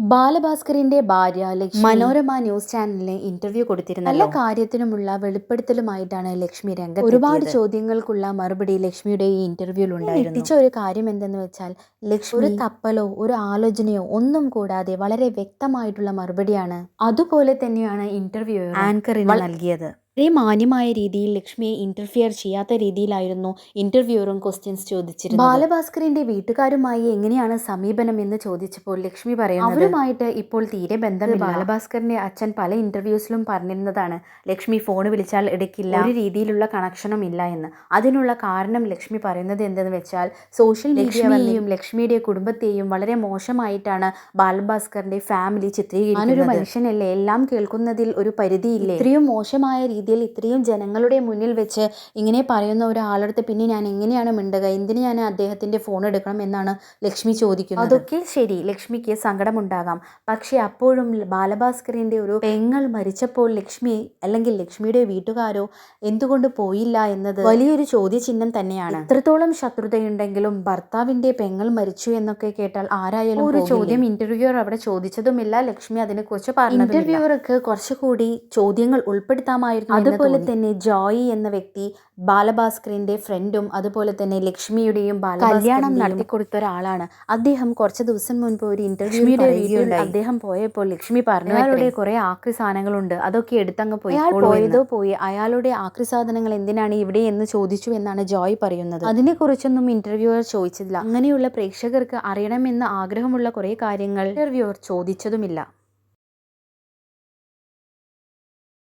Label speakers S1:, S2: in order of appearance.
S1: ബാലഭാസ്കറിന്റെ ഭാര്യ ലക്ഷ്മി
S2: മനോരമ ന്യൂസ് ചാനലിന് ഇന്റർവ്യൂ
S1: നല്ല
S2: കൊടുത്തിരുന്നല്ലോ
S1: കാര്യത്തിനുമുള്ള വെളിപ്പെടുത്തലുമായിട്ടാണ് ലക്ഷ്മി രംഗത്ത് ഒരുപാട് ചോദ്യങ്ങൾക്കുള്ള മറുപടി ലക്ഷ്മിയുടെ ഈ ഇന്റർവ്യൂവിൽ ഉണ്ടായിരുന്നു. എത്തിച്ച ഒരു കാര്യം എന്തെന്ന് വെച്ചാൽ ലക്ഷ്മി ഒരു തപ്പലോ ഒരു ആലോചനയോ ഒന്നും കൂടാതെ വളരെ വ്യക്തമായിട്ടുള്ള മറുപടിയാണ് അതുപോലെ തന്നെയാണ് ഇന്റർവ്യൂ
S2: ആങ്കറിന് നൽകിയത്.
S1: വളരെ മാന്യമായ രീതിയിൽ ലക്ഷ്മിയെ ഇന്റർഫിയർ ചെയ്യാത്ത രീതിയിലായിരുന്നു ഇന്റർവ്യൂറും ക്വസ്റ്റ്യൻസ് ചോദിച്ചിരുന്നത്. ബാലഭാസ്കറിന്റെ വീട്ടുകാരുമായി എങ്ങനെയാണ് സമീപനം എന്ന് ചോദിച്ചപ്പോൾ ലക്ഷ്മി പറയുന്നത് അവരുമായിട്ട് ഇപ്പോൾ തീരെ ബന്ധം ബാലഭാസ്കറിന്റെ അച്ഛൻ പല ഇന്റർവ്യൂസിലും പറഞ്ഞിരുന്നതാണ് ലക്ഷ്മി ഫോൺ വിളിച്ചാൽ എടുക്കില്ല ഒരു രീതിയിലുള്ള കണക്ഷനും ഇല്ല എന്ന്. അതിനുള്ള കാരണം ലക്ഷ്മി പറയുന്നത് എന്തെന്ന് വെച്ചാൽ സോഷ്യൽ മീഡിയയും ലക്ഷ്മിയുടെ കുടുംബത്തെയും വളരെ മോശമായിട്ടാണ് ബാലഭാസ്കറിന്റെ ഫാമിലി ചിത്രീകരിക്കുന്നത്. മനുഷ്യനല്ലേ എല്ലാം കേൾക്കുന്നതിൽ ഒരു പരിധിയില്ലേ? ഇത്രയും മോശമായ രീതിയിൽ ഇത്രയും ജനങ്ങളുടെ മുന്നിൽ വെച്ച് ഇങ്ങനെ പറയുന്ന ഒരാളടുത്ത് പിന്നെ ഞാൻ എങ്ങനെയാണ് മിണ്ടുക? എന്തിന് ഞാൻ അദ്ദേഹത്തിന്റെ ഫോൺ എടുക്കണം എന്നാണ് ലക്ഷ്മി ചോദിക്കുന്നത്. അതൊക്കെ ശരി ലക്ഷ്മിക്ക് സങ്കടമുണ്ടാകാം. പക്ഷേ അപ്പോഴും ബാലഭാസ്കറിന്റെ ഒരു പെങ്ങൾ മരിച്ചപ്പോൾ ലക്ഷ്മി അല്ലെങ്കിൽ ലക്ഷ്മിയുടെ വീട്ടുകാരോ എന്തുകൊണ്ട് പോയില്ല എന്നത് വലിയൊരു ചോദ്യചിഹ്നം തന്നെയാണ്. എത്രത്തോളം ശത്രുതയുണ്ടെങ്കിലും ഭർത്താവിന്റെ പെങ്ങൾ മരിച്ചു എന്നൊക്കെ കേട്ടാൽ ആരായാലും ഒരു ചോദ്യം ഇന്റർവ്യൂർ അവിടെ ചോദിച്ചതുമില്ല ലക്ഷ്മി അതിനെക്കുറിച്ച് പറഞ്ഞു ഇന്റർവ്യൂവർക്ക് കുറച്ചുകൂടി ചോദ്യങ്ങൾ ഉൾപ്പെടുത്താമായിരുന്നു അതുപോലെ തന്നെ. ജോയി എന്ന വ്യക്തി ബാലഭാസ്കറിന്റെ ഫ്രണ്ടും അതുപോലെ തന്നെ ലക്ഷ്മിയുടെയും കല്യാണം നടത്തി കൊടുത്ത ഒരാളാണ്. അദ്ദേഹം കുറച്ച് ദിവസം മുൻപ് ഒരു ഇന്റർവ്യൂയുടെ അദ്ദേഹം പോയപ്പോൾ ലക്ഷ്മി പറഞ്ഞു അയാളുടെ കുറെ ആക്രി സാധനങ്ങളുണ്ട്. അതൊക്കെ എടുത്തങ്ങ് പോയി പോയതോ പോയി. അയാളുടെ ആക്രി സാധനങ്ങൾ എന്തിനാണ് ഇവിടെ എന്ന് ചോദിച്ചു എന്നാണ് ജോയ് പറയുന്നത്. അതിനെക്കുറിച്ചൊന്നും ഇന്റർവ്യൂവർ ചോദിച്ചില്ല. അങ്ങനെയുള്ള പ്രേക്ഷകർക്ക് അറിയണമെന്ന് ആഗ്രഹമുള്ള കുറെ കാര്യങ്ങൾ ഇന്റർവ്യൂവർ ചോദിച്ചതുമില്ല.